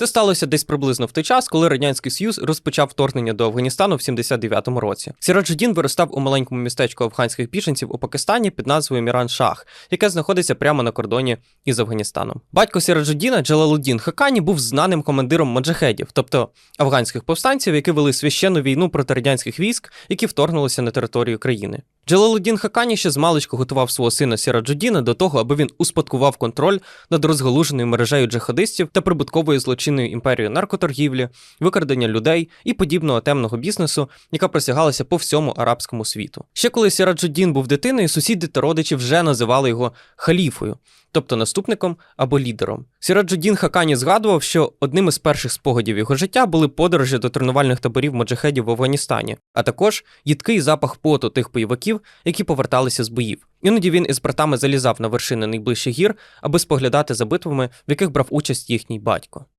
Це сталося десь приблизно в той час, коли радянський союз розпочав вторгнення до Афганістану в 79-му році. Сіраджудін виростав у маленькому містечку афганських біженців у Пакистані під назвою Міран Шах, яке знаходиться прямо на кордоні із Афганістаном. Батько Сіраджудіна Джалалуддін Хакані був знаним командиром маджахедів, тобто афганських повстанців, які вели священну війну проти радянських військ, які вторгнулися на територію країни. Джалалуддін Хакані ще з маличку готував свого сина Сіраджудіна до того, аби він успадкував контроль над розгалуженою мережею джихадистів та прибутковою злочинною імперією наркоторгівлі, викрадення людей і подібного темного бізнесу, яка просягалася по всьому арабському світу. Ще коли Сіраджуддін був дитиною, сусіди та родичі вже називали його халіфою, тобто наступником або лідером. Сіраджуддін Хакані згадував, що одним із перших спогадів його життя були подорожі до тренувальних таборів моджахедів в Афганістані, а також їдкий запах поту тих бойовиків, які поверталися з боїв. Іноді він із братами залізав на вершини найближчих гір, аби споглядати за битвами, в яких брав участь їхній батько.